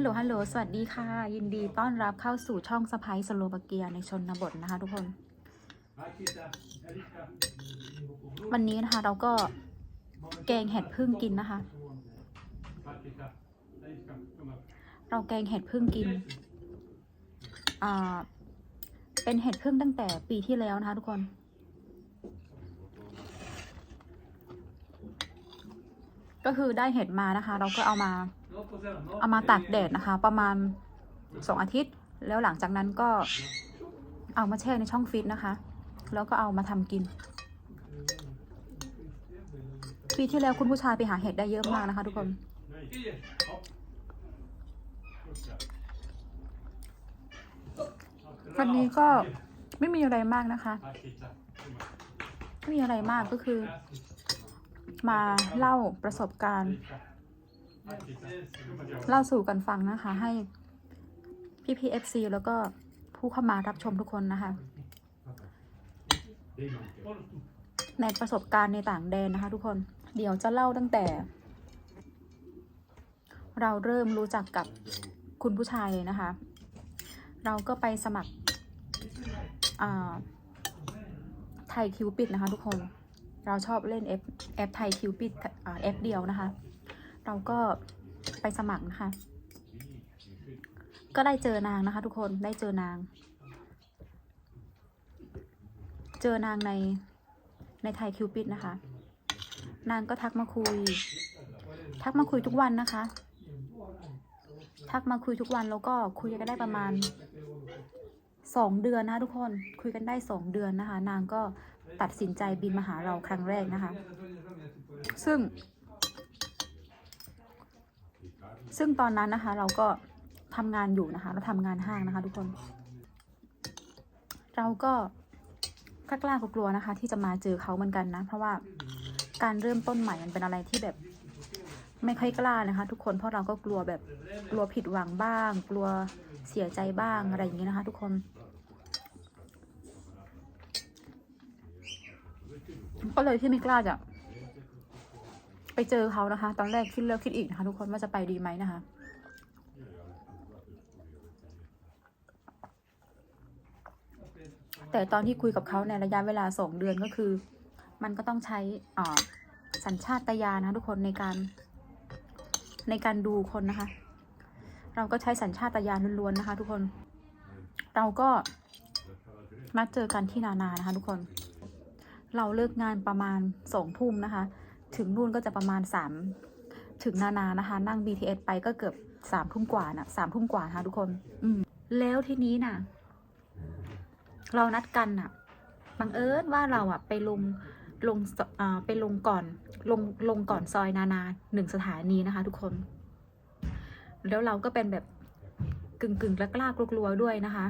ฮัลโหลฮัลโหลสวัสดีค่ะ ยินดีต้อนรับเข้าสู่ช่องสไปสโลบาเกียในชนบทนะคะทุกคน วันนี้นะคะเราก็แกงเห็ดพึ่งกินนะคะ เราแกงเห็ดพึ่งกินอ่าเป็นเห็ดพึ่งตั้งแต่ปีที่แล้วนะคะทุกคนก็คือได้เห็ดมานะคะ เราก็เอามา เอามาตากแดดนะคะ ประมาณสองอาทิตย์ แล้วหลังจากนั้นก็เอามาแช่ในช่องฟิตนะคะ แล้วก็เอามาทำกิน ปีที่แล้วคุณผู้ชายไปหาเห็ดได้เยอะมากนะคะ ทุกคนวันนี้ก็ไม่มีอะไรมากนะคะ ไม่มีอะไรมากก็คือ มาเล่าประสบการณ์ เล่าสู่กันฟังนะคะ ให้พี่พีเอฟซีแล้วก็ผู้เข้ามารับชมทุกคนนะคะในประสบการณ์ในต่างแดนนะคะ ทุกคนเดี๋ยวจะเล่าตั้งแต่ เราเริ่มรู้จักกับคุณผู้ชายเลยนะคะ เราก็ไปสมัครอ่าไทยคิวปิดนะคะ ทุกคน เราชอบเล่นแอปแอปไทยคิวปิดแอปเดียวนะคะ เราก็ไปสมัครนะคะ ก็ได้เจอนางนะคะ ทุกคนได้เจอนาง เจอนางในในไทยคิวปิดนะคะ นางก็ทักมาคุย ทักมาคุยทุกวันนะคะ ทักมาคุยทุกวันแล้วก็คุยกันได้ประมาณสองเดือนนะคะทุกคนคุยกันได้สองเดือนนะคะ นางก็ตัดสินใจบินมาหาเราครั้งแรกนะคะ ซึ่ง ซึ่งตอนนั้นนะคะ เราก็ทำงานอยู่นะคะ เราทำงานห้างนะคะ ทุกคน เราก็กล้ากลัวนะคะ ที่จะมาเจอเขาเหมือนกันนะ เพราะว่าการเริ่มต้นใหม่มันเป็นอะไรที่แบบไม่ค่อยกล้านะคะ ทุกคนเพราะเราก็กลัวแบบกลัวผิดหวังบ้าง กลัวเสียใจบ้างอะไรอย่างนี้นะคะ ทุกคน ก็เลยที่ไม่กล้าจะ ไปเจอเขานะคะ ตอนแรกคิดแล้วคิดอีกนะคะ ทุกคนว่าจะไปดีไหมนะคะแต่ตอนที่คุยกับเขาในระยะเวลาสองเดือนก็คือ มันก็ต้องใช้สัญชาตญาณนะทุกคนในการในการดูคนนะคะ เราก็ใช้สัญชาตญาณล้วนๆนะคะ ทุกคน เราก็นัดเจอกันที่นานานะคะ ทุกคน เราเลิกงานประมาณสองทุ่มนะคะ ถึงนู่นก็จะประมาณสามถึงนานานะคะ นั่ง BTS ไปก็เกือบสามทุ่มกว่านะสามทุ่มกว่านะคะทุกคน อืมแล้วทีนี้น่ะ เรานัดกันน่ะบังเอิญว่าเราอะ ไปลงลงอ่าไปลงก่อนลงลงก่อนซอยนานาหนึ่งสถานีนะคะ ทุกคน แล้วเราก็เป็นแบบกึ่งกึ่งกล้ากล้ากลัวๆด้วยนะคะ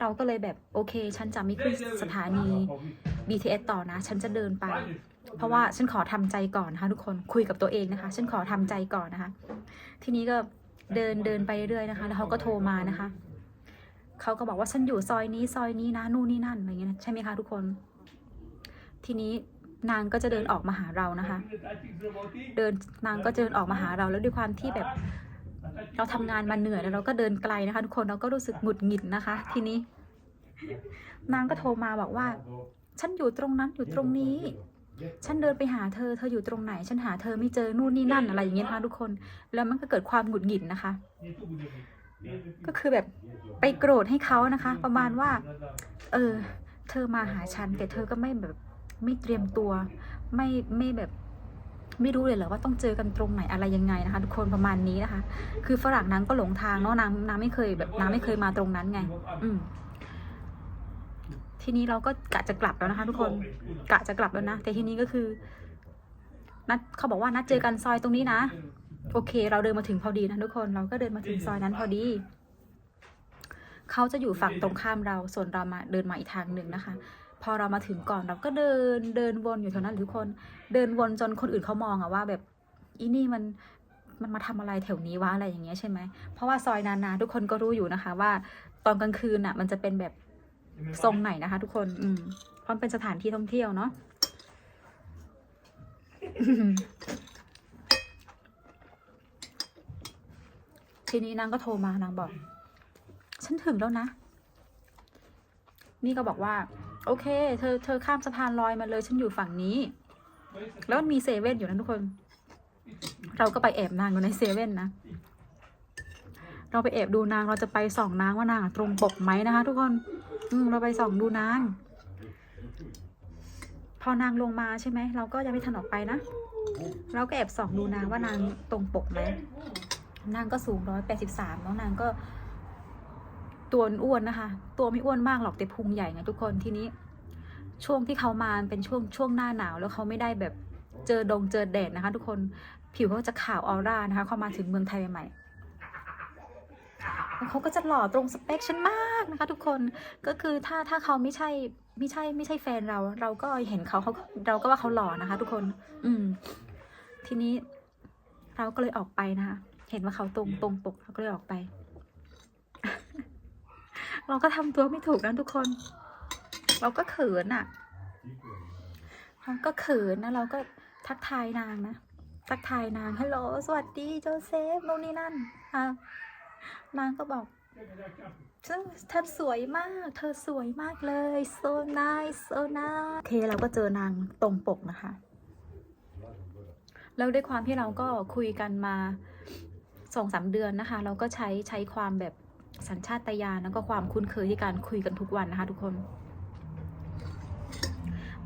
เราก็เลยแบบโอเค ฉันจะไม่ขึ้นสถานี BTS ต่อนะ ฉันจะเดินไป เพราะว่าฉันขอทำใจก่อนนะคะทุกคนคุยกับตัวเองนะคะ ฉันขอทำใจก่อนนะคะ ทีนี้ก็เดินเดินไปเรื่อยๆนะคะ แล้วเขาก็โทรมานะคะเขาก็บอกว่าฉันอยู่ซอยนี้ซอยนี้นะนู่นนี่นั่นอะไรเงี้ยใช่ไหมคะทุกคน ทีนี้นางก็จะเดินออกมาหาเรานะคะ เดินนางก็จะเดินออกมาหาเราแล้วด้วยความที่แบบ เราทำงานมาเหนื่อยแล้วเราก็เดินไกลนะคะ ทุกคนเราก็รู้สึกหงุดหงิดนะคะ ทีนี้ นางก็โทรมาบอกว่า ฉันอยู่ตรงนั้นอยู่ตรงนี้ ฉันเดินไปหาเธอ เธออยู่ตรงไหน ฉันหาเธอไม่เจอ นู่นนี่นั่นอะไรอย่างเงี้ยนะคะทุกคน แล้วมันก็เกิดความหงุดหงิดนะคะ ก็คือแบบไปโกรธให้เขานะคะ ประมาณว่า เออ เธอมาหาฉัน แต่เธอก็ไม่แบบไม่เตรียมตัว ไม่ไม่แบบไม่รู้เลยเหรอว่าต้องเจอกันตรงไหนอะไรยังไงนะคะ ทุกคนประมาณนี้นะคะ คือฝรั่งนางก็หลงทางเนาะนางนางไม่เคยแบบนางไม่เคยมาตรงนั้นไง อืม ทีนี้เราก็กะจะกลับแล้วนะคะ ทุกคนกะจะกลับแล้วนะ แต่ทีนี้ก็คือ นัดเขาบอกว่านัดเจอกันซอยตรงนี้นะ โอเค เราเดินมาถึงพอดีนะทุกคนเราก็เดินมาถึงซอยนั้นพอดีเขาจะอยู่ฝั่งตรงข้ามเรา ส่วนเรามาเดินมาอีกทางหนึ่งนะคะ พอเรามาถึงก่อนเราก็เดินเดินวนอยู่แถวนั้นทุกคน เดินวนจนคนอื่นเขามองอะว่าแบบอีนี่มันมันมาทำอะไรแถวนี้วะอะไรอย่างเงี้ยใช่ไหมเพราะว่าซอยนานาทุกคนก็รู้อยู่นะคะว่า ตอนกลางคืนอะมันจะเป็นแบบ ทรงไหนนะคะ ทุกคน อืมเพราะมันเป็นสถานที่ท่องเที่ยวเนาะททีนี้นางก็โทรมานางบอก ฉันถึงแล้วนะ นี่ก็บอกว่า โอเค เธอเธอข้ามสะพานลอยมาเลย ฉันอยู่ฝั่งนี้ แล้วมันมีเซเว่นอยู่นะทุกคน เราก็ไปแอบนางอยู่ในเซเว่นนะ เราไปแอบดูนางเราจะไปส่องนางว่านางตรงปกไหมนะคะ ทุกคนอืมเราไปส่องดูนาง พอนางลงมาใช่ไหมเราก็ยังไม่ทันออกไปนะเราก็แอบส่องดูนางว่านางตรงปกไหมนางก็สูงร้อยแปดสิบสามแล้วนางก็ตัวอ้วนนะคะ ตัวไม่อ้วนมากหรอกแต่พุงใหญ่ไงทุกคนทีนี้ ช่วงที่เขามาเป็นช่วงช่วงหน้าหนาว แล้วเขาไม่ได้แบบเจอดงเจอแดดนะคะ ทุกคนผิวเขาจะขาวออร่านะคะ เขามาถึงเมืองไทยใหม่ เขาก็จะหล่อตรงสเปคฉันมากนะคะทุกคนก็คือถ้าถ้าเขาไม่ใช่ไม่ใช่ไม่ใช่แฟนเรา เราก็เห็นเขาเขาเราก็ว่าเขาหล่อนะคะ ทุกคน อืม ทีนี้ เราก็เลยออกไปนะคะเห็นว่าเขาตรงตรงปกเราก็เลยออกไป เราก็ทำตัวไม่ถูกนะทุกคน เราก็เขินอะ่ะเราก็เขินนะเราก็ทักทายนางนะทักทายนางฮัลโหลสวัสดีโจเซฟโน่นนี่นั่นอะ นางก็บอกเธอเธอสวยมาก เธอสวยมากเลย so nice so nice โอเคเราก็เจอนางตรงปกนะคะ แล้วด้วยความที่เราก็คุยกันมาสองสามเดือนนะคะ เราก็ใช้ใช้ความแบบสัญชาตญาณแล้วก็ความคุ้นเคยที่การคุยกันทุกวันนะคะ ทุกคน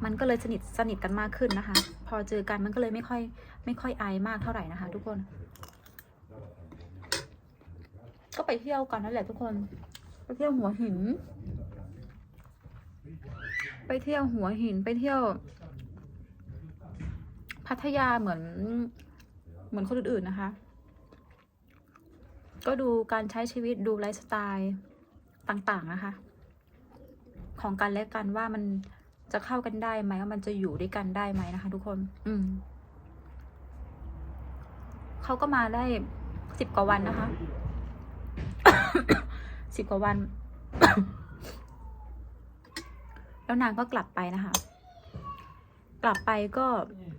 มันก็เลยสนิทสนิทกันมากขึ้นนะคะ พอเจอกันมันก็เลยไม่ค่อยไม่ค่อยอายมากเท่าไหร่นะคะ ทุกคน ก็ไปเที่ยวกันนั่นแหละทุกคน ไปเที่ยวหัวหิน ไปเที่ยวหัวหินไปเที่ยว พัทยาเหมือน เหมือนคนอื่นๆนะคะ ก็ดูการใช้ชีวิตดูไลฟ์สไตล์ต่างๆนะคะ ของกันและกันว่ามันจะเข้ากันได้ไหมว่ามันจะอยู่ด้วยกันได้ไหมนะคะ ทุกคน อืมเขาก็มาได้สิบกว่าวันนะคะ สิบกว่าวัน แล้วนางก็กลับไปนะคะ กลับไปก็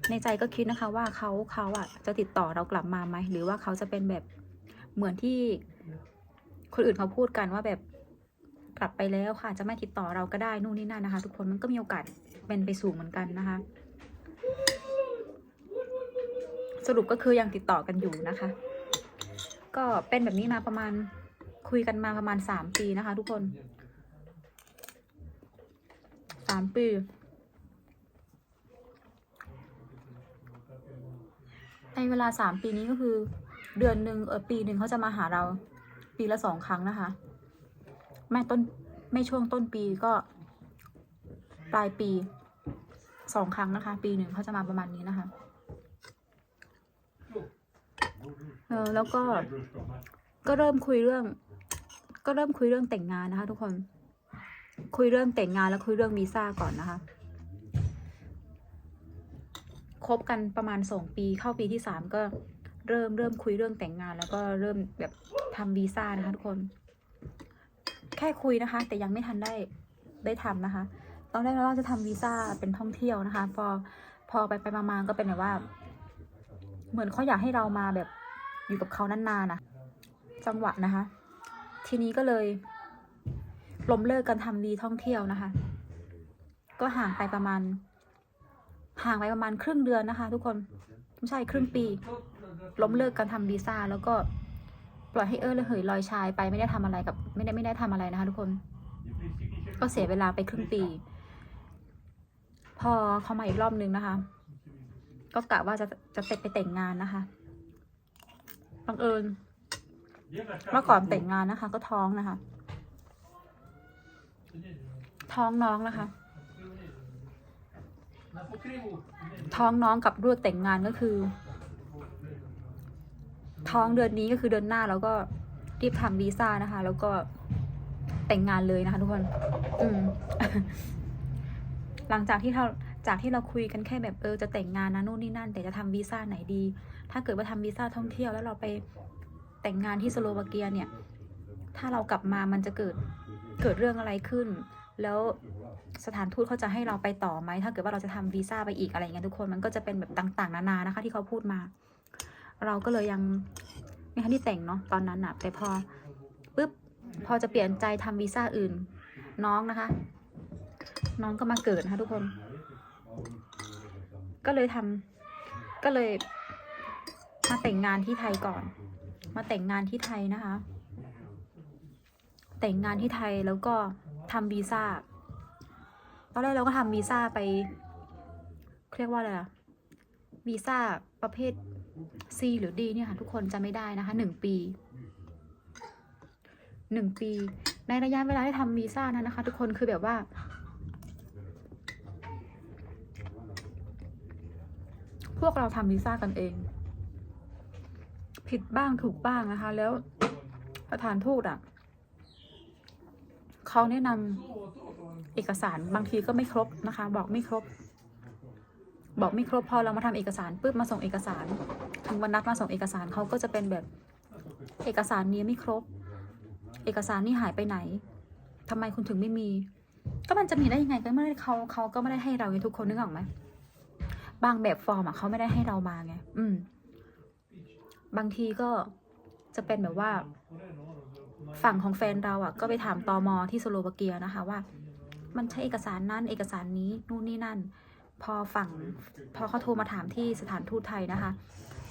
ในใจก็คิดนะคะ ว่าเขาเขาอะ จะติดต่อเรากลับมาไหมหรือว่าเขาจะเป็นแบบเหมือนที่คนอื่นเขาพูดกันว่าแบบกลับไปแล้วค่ะ จะไม่ติดต่อเราก็ได้นู่นนี่นั่นนะคะ ทุกคนมันก็มีโอกาสเป็นไปสูงเหมือนกันนะคะ สรุปก็คือยังติดต่อกันอยู่นะคะ ก็เป็นแบบนี้มาประมาณ คุยกันมาประมาณสามปีนะคะ ทุกคนสามปี ในเวลาสามปีนี้ก็คือ เดือนหนึ่งเออปีหนึ่งเขาจะมาหาเรา ปีละสองครั้งนะคะ ไม่ต้นไม่ช่วงต้นปีก็ ปลายปีสองครั้งนะคะ ปีหนึ่งเขาจะมาประมาณนี้นะคะเออแล้วก็ก็เริ่มคุยเรื่อง ก็เริ่มคุยเรื่องแต่งงานนะคะ ทุกคน คุยเรื่องแต่งงานแล้วคุยเรื่องวีซ่าก่อนนะคะคบกันประมาณสองปีเข้าปีที่สามก็เริ่มเริ่มคุยเรื่องแต่งงาน แล้วก็เริ่มแบบทำวีซ่านะคะทุกคน แค่คุยนะคะ แต่ยังไม่ทันได้ได้ทำนะคะตอนแรกเราจะทำวีซ่าเป็นท่องเที่ยวนะคะ พอพอไปไปมาๆก็เป็นแบบว่า เหมือนเขาอยากให้เรามาแบบอยู่กับเขานานๆนะจังหวะนะคะ ทีนี้ก็เลยล้มเลิกกันทำวีท่องเที่ยวนะคะ ก็ห่างไปประมาณ ห่างไปประมาณครึ่งเดือนนะคะ ทุกคนไม่ใช่ครึ่งปี ล้มเลิกการทำวีซ่าแล้วก็ปล่อยให้เออเลยเหยลอยชายไปไม่ได้ทำอะไรกับ ไม่ได้ไม่ได้ทำอะไรนะคะ ทุกคน ก็เสียเวลาไปครึ่งปี พอเขามาอีกรอบนึงนะคะ ก็กะว่าจะจะเต็ไปแต่งงานนะคะบังเอิญ เมื่อก่อนแต่งงานนะคะ ก็ท้องนะคะ ท้องน้องนะคะ ท้องน้องกับรื่องแต่งงานก็คือ ท้องเดือนนี้ก็คือเดือนหน้าแล้วก็รีบทำวีซ่านะคะ แล้วก็แต่งงานเลยนะคะ ทุกคน อืม หลังจากที่เราจากที่เราคุยกันแค่แบบเออจะแต่งงานนะนู่นนี่นั่น แต่จะทำวีซ่าไหนดี ถ้าเกิดว่าทำวีซ่าท่องเที่ยวแล้วเราไป แต่งงานที่สโลวาเกียเนี่ย ถ้าเรากลับมามันจะเกิดเกิดเรื่องอะไรขึ้น แล้วสถานทูตเขาจะให้เราไปต่อไหม ถ้าเกิดว่าเราจะทำวีซ่าไปอีกอะไรเงี้ยทุกคนมันก็จะเป็นแบบต่าง ๆ นานานะคะ ที่เขาพูดมา เราก็เลยยังไม่ทันที่แต่งเนาะตอนนั้นอะแต่พอปุ๊บพอจะเปลี่ยนใจทำวีซ่าอื่น น้องนะคะ น้องก็มาเกิดนะคะทุกคน ก็เลยทำก็เลยมาแต่งงานที่ไทยก่อน มาแต่งงานที่ไทยนะคะ แต่งงานที่ไทยแล้วก็ทำวีซ่า ตอนแรกเราก็ทำวีซ่าไปเรียกว่าอะไรอะวีซ่าประเภท C หรือ D เนี่ยค่ะ ทุกคนจะไม่ได้นะคะหนึ่งปีหนึ่งปี ในระยะเวลาที่ทำวีซ่านั้นนะคะ ทุกคนคือแบบว่า พวกเราทำวีซ่ากันเอง ผิดบ้างถูกบ้างนะคะ แล้วสถานทูตอะเขาแนะนำเอกสารบางทีก็ไม่ครบนะคะ บอกไม่ครบ บอกไม่ครบพอเรามาทำเอกสารปุ๊บมาส่งเอกสาร ถึงวันนัดมาส่งเอกสารเขาก็จะเป็นแบบเอกสารนี้ไม่ครบ เอกสารนี่หายไปไหนทำไมคุณถึงไม่มี ก็มันจะมีได้ยังไงก็ไม่ได้เขาเขาก็ไม่ได้ให้เราไงทุกคนนึกออกไหมบางแบบฟอร์มอะเขาไม่ได้ให้เรามาไง อืม บางทีก็จะเป็นแบบว่า ฝั่งของแฟนเราอะ ก็ไปถามตอมอที่สโลวาเกียนะคะว่า มันใช่เอกสารนั้นเอกสารนี้นู่นนี่นั่น พอฝั่งพอเขาโทรมาถามที่สถานทูตไทยนะคะ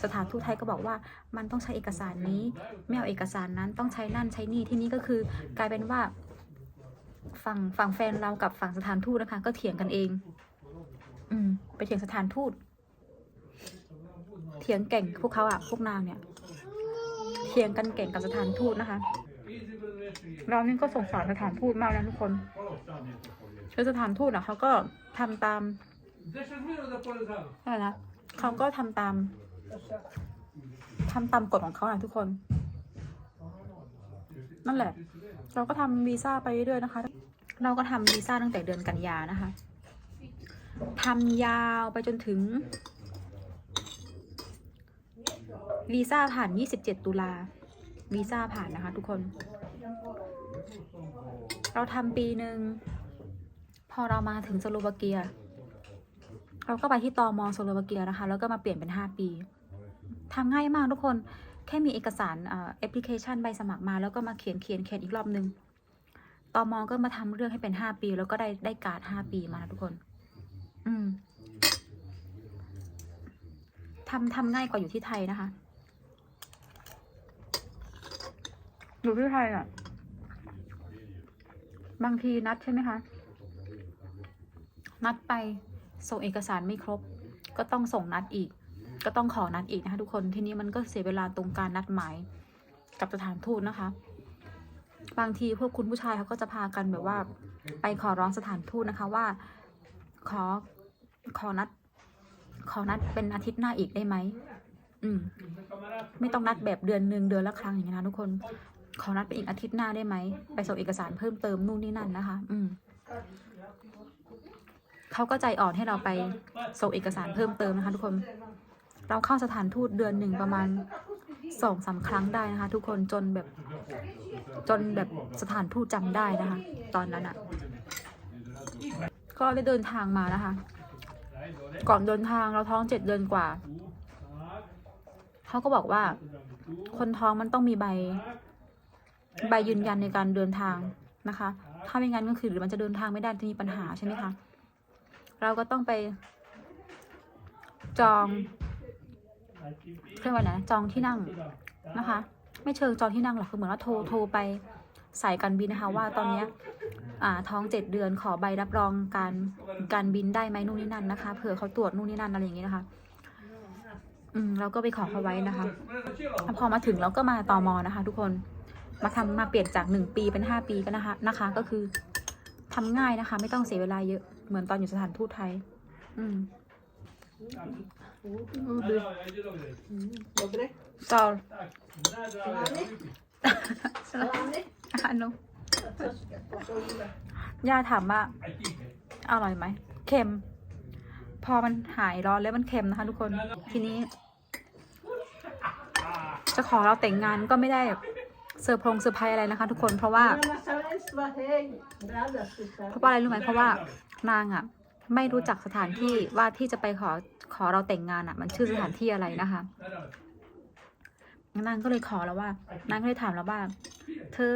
สถานทูตไทยก็บอกว่ามันต้องใช้เอกสารนี้ ไม่เอาเอกสารนั้นต้องใช้นั่นใช้นี่ที่นี่ก็คือกลายเป็นว่า ฝั่งฝั่งแฟนเรากับฝั่งสถานทูตนะคะ ก็เถียงกันเอง อืมไปเถียงสถานทูต เถียงเก่งพวกเขาอะพวกนางเนี่ยเถียงกันเก่งกับสถานทูตนะคะ เรานี่ก็สงสารสถานทูตมากนะทุกคนคือสถานทูตอะเขาก็ทำตามอะไรนะเขาก็ทำตามทำตามกฎของเขาอะทุกคน นั่นแหละ เราก็ทำวีซ่าไปเรื่อยๆนะคะ เราก็ทำวีซ่าตั้งแต่เดือนกันยานะคะทำยาวไปจนถึง วีซ่าผ่าน 27 ตุลาวีซ่าผ่านนะคะทุกคน เราทำปีหนึ่ง พอเรามาถึงสโลวาเกีย เราก็ไปที่ตอมอสโลวาเกียนะคะ แล้วก็มาเปลี่ยนเป็น 5 ปีทำง่ายมากทุกคน แค่มีเอกสารแอปพลิเคชันใบสมัครมา แล้วก็มาเขียนเขียนเขียนอีกรอบนึงตอมอก็มาทำเรื่องให้เป็น 5 ปี แล้วก็ได้ได้การ์ด 5 ปีมานะทุกคน อืมทำทำง่ายกว่าอยู่ที่ไทยนะคะ อยู่ที่ไทยอะ บางทีนัดใช่ไหมคะ นัดไปส่งเอกสารไม่ครบ ก็ต้องส่งนัดอีก ก็ต้องขอนัดอีกนะคะทุกคนทีนี้มันก็เสียเวลาตรงการนัดหมายกับสถานทูตนะคะ บางทีพวกคุณผู้ชายเขาก็จะพากันแบบว่า ไปขอร้องสถานทูตนะคะว่า ขอขอนัด ขอนัดเป็นอาทิตย์หน้าอีกได้ไหมอืม ไม่ต้องนัดแบบเดือนหนึ่งเดือนละครั้งอย่างนี้นะทุกคน ขอนัดไปอีกอาทิตย์หน้าได้ไหม ไปส่งเอกสารเพิ่มเติมนู่นนี่นั่นนะคะ อืมเขาก็ใจอ่อนให้เราไปส่งเอกสารเพิ่มเติมนะคะทุกคน เราเข้าสถานทูตเดือนหนึ่งประมาณสองสามครั้งได้นะคะ ทุกคนจนแบบ จนแบบสถานทูตจำได้นะคะ ตอนนั้นอะ่ะ ก็ได้เดินทางมานะคะ ก่อนเดินทางเราท้องเจ็ดเดือนกว่าเขาก็บอกว่า คนท้องมันต้องมีใบ ใบยืนยันในการเดินทางนะคะ ถ้าไม่งั้นก็คือหรือมันจะเดินทางไม่ได้จะมีปัญหาใช่ไหมคะ เราก็ต้องไป จองเครื่องว่านะจองที่นั่งนะคะ ไม่เชิงจองที่นั่งหรอกคือเหมือนว่าโทรโทรไปสายการบินนะคะว่าตอนเนี้ท้องเจ็ดเดือนขอใบรับรองการการบินได้ไหมนู่นนี่นั่นนะคะเผื่อเขาตรวจนู่นนี่นั่นอะไรอย่างงี้นะคะอืมเราก็ไปขอเขาไว้นะคะ พอมาถึงเราก็มาตอมอนะคะ ทุกคน มาทำมาเปลี่ยนจากหนึ่งปีเป็นห้าปีกันนะคะนะคะ ก็คือทำง่ายนะคะ ไม่ต้องเสียเวลาเยอะเหมือนตอนอยู่สถานทูตไทย อืม Dobre. จอ Slane? Slane? อันนู้ย่าถามว่าอร่อยไหมเค็ม พอมันหายร้อนแล้วมันเค็มนะคะ ทุกคนทีนี้จะขอเราแต่งงานก็ไม่ได้ เซอร์พงเซอร์ไพรส์อะไรนะคะ ทุกคนเพราะว่า เพราะว่าอะไรรู้ไหมเพราะว่านางอะไม่รู้จักสถานที่ว่าที่จะไปขอขอเราแต่งงานอะ มันชื่อสถานที่อะไรนะคะนางก็เลยขอแล้วว่านางก็เลยถามแล้วว่า เธอ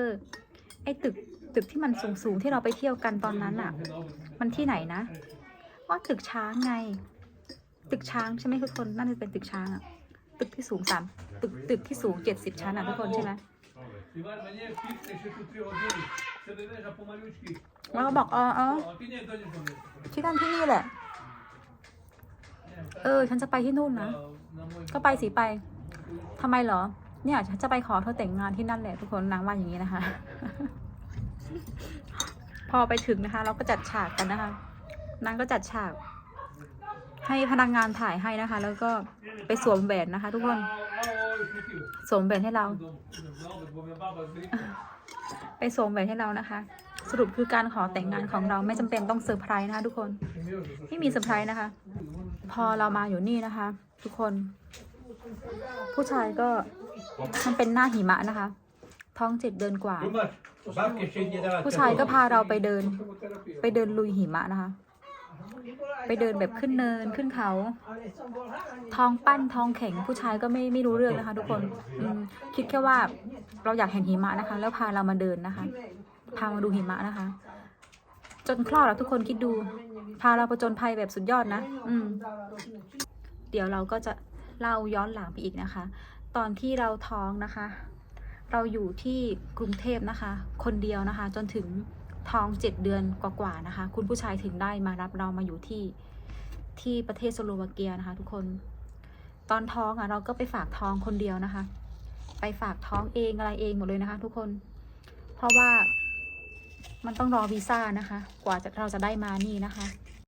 ไอ้ตึกตึกที่มันสูงสูงที่เราไปเที่ยวกันตอนนั้นอะมันที่ไหนนะว่าตึกช้างไง ตึกช้างใช่ไหมทุกคนนั่นจะเป็นตึกช้างอะตึกที่สูงสามตึกตึกที่สูงเจ็ดสิบชั้นอะทุกคนใช่ไหม Іван, мені фіксне ще тут три години. Це не лежа помалючки. แล้วก็บอกอ๋ออ๋อ А ти не донеш до мене. ที่นั่นที่นี่แหละ เออ ฉันจะไปที่นู่นนะ На мой ก็ไปสิไปทำไมเหรอ เนี่ยฉันจะไปขอเธอแต่งงานที่นั่นแหละทุกคนนางว่าอย่างนี้นะคะ พอไปถึงนะคะ เราก็จัดฉากกันนะคะ นางก็จัดฉาก ให้พนักงานถ่ายให้นะคะ แล้วก็ไปสวมแหวนนะคะ ทุกคน ส่งแบ่งให้เรา ไปส่งแบ่งให้เรานะคะ สรุปคือการขอแต่งงานของเราไม่จำเป็นต้องเซอร์ไพรส์นะคะทุกคน ไม่มีเซอร์ไพรส์นะคะ พอเรามาอยู่นี่นะคะ ทุกคน ผู้ชายก็มันเป็นหน้าหิมะนะคะ ท้องเจ็ดเดินกว่า ผู้ชายก็พาเราไปเดิน ไปเดินลุยหิมะนะคะ ไปเดินแบบขึ้นเนินขึ้นเขาท้องปั้นท้องแข็งผู้ชายก็ไม่ไม่รู้เรื่องนะคะ ทุกคนคิดแค่ว่าเราอยากเห็นหิมะนะคะ แล้วพาเรามาเดินนะคะ พามาดูหิมะนะคะ จนคลอดแล้วทุกคนคิดดู พาเราประจนภัยแบบสุดยอดนะ อืม เดี๋ยวเราก็จะเล่าย้อนหลังไปอีกนะคะ ตอนที่เราท้องนะคะ เราอยู่ที่กรุงเทพนะคะ คนเดียวนะคะ จนถึง ท้องเจ็ดเดือนกว่าๆนะคะ คุณผู้ชายถึงได้มารับเรามาอยู่ที่ที่ประเทศสโลวาเกียนะคะ ทุกคนตอนท้องอะเราก็ไปฝากท้องคนเดียวนะคะ ไปฝากท้องเองอะไรเองหมดเลยนะคะ ทุกคน เพราะว่ามันต้องรอวีซ่านะคะ กว่าจะเราจะได้มานี่นะคะ